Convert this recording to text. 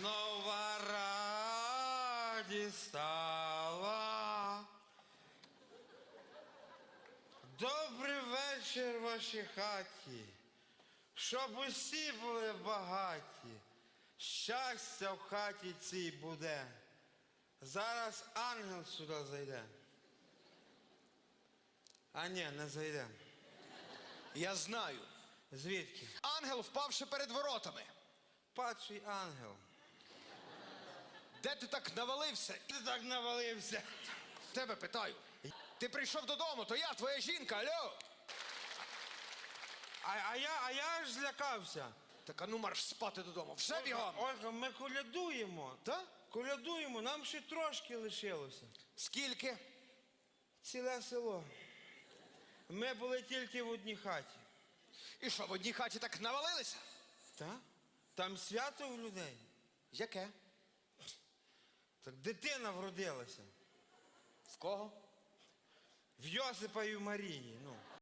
Нова радість стала. Добрий вечір вашій хаті, щоб усі були багаті. Щастя в хаті цій буде. Зараз ангел сюди зайде. А ні, не зайде. Я знаю. Звідки? Ангел, впавши перед воротами. Падший ангел. Де ти так навалився? Ти так навалився. Тебе питаю. Ти прийшов додому, то я твоя жінка, алло. А, а, я, а я ж злякався. Так а ну марш спати додому. Вже бігом. Ольга, ми колядуємо. Та? Колядуємо, нам ще трошки лишилося. Скільки? Ціле село. Ми були тільки в одній хаті. І що, в одній хаті так навалилися? Так? Там свято в людей. Яке? Так дитина вродилася. В кого? В Йосипа і в Марії. Ну.